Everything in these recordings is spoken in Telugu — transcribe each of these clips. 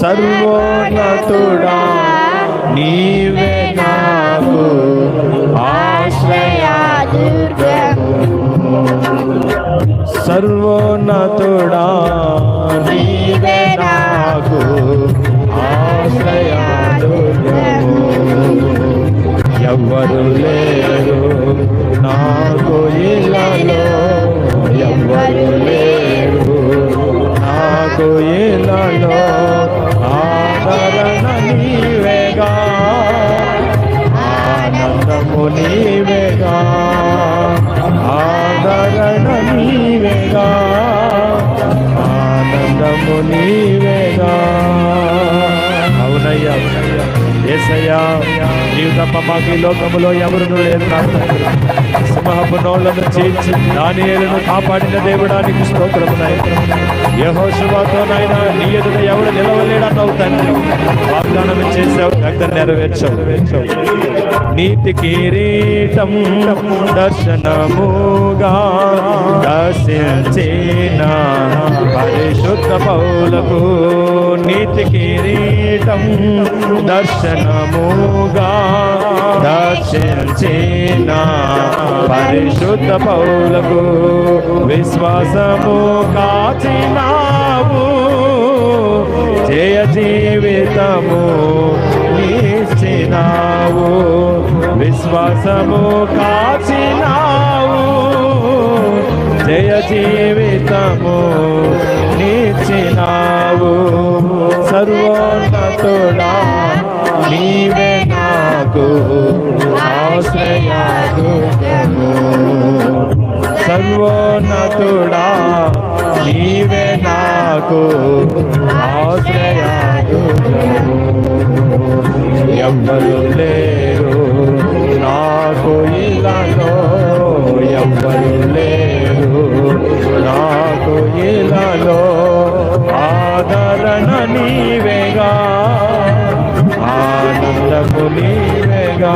సర్వోన్నతుడా నీవే సర్వోన్నతుడా నీవే నా నీవేగా ఆనందము నీవేగా అవునయ్యా. ఏసయ్యా నీవు తప్ప మాకు ఈ లోకములో ఎవరును లేదు సింహపు నోళ్ళను చేయించి దానియేలును కాపాడిన దేవుడానికి స్తోత్రము యహోశువాతో నాయన నీ ఎదుట ఎవడు నిలవలేడన్నావు తండ్రి. వాగ్దానం చేసావు దగ్గర నెరవేర్చావు. నీతి కిరీటం దర్శనముగా దర్శించిన పరిశుద్ధ పౌలకు నీతి కిరీటం దర్శనముగా దర్శించిన పరిశుద్ధ పౌలకు విశ్వాసము కాచినావు. జయ జీవితము ఇచ్చినావు విశ్వాసము కాచినావు. జయ జీవితము నిచ్చినావు సర్వోన్నతుడా నీవే నాకు ఆశ్రయాదుగము సర్వోన్నతుడా నీవే నాకు ఆశ్రయాదుగము ఎవ్వరు లే ఎవరు లేరు నాకు ఇలాలో ఆదరణ నీవేగా? ఆనందము నీవేగా?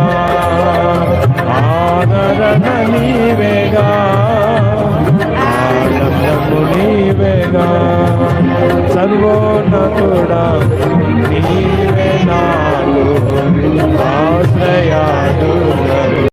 ఆదరణ నీవేగా? ఆనందము నీవేగా? సర్వోన్నతుడా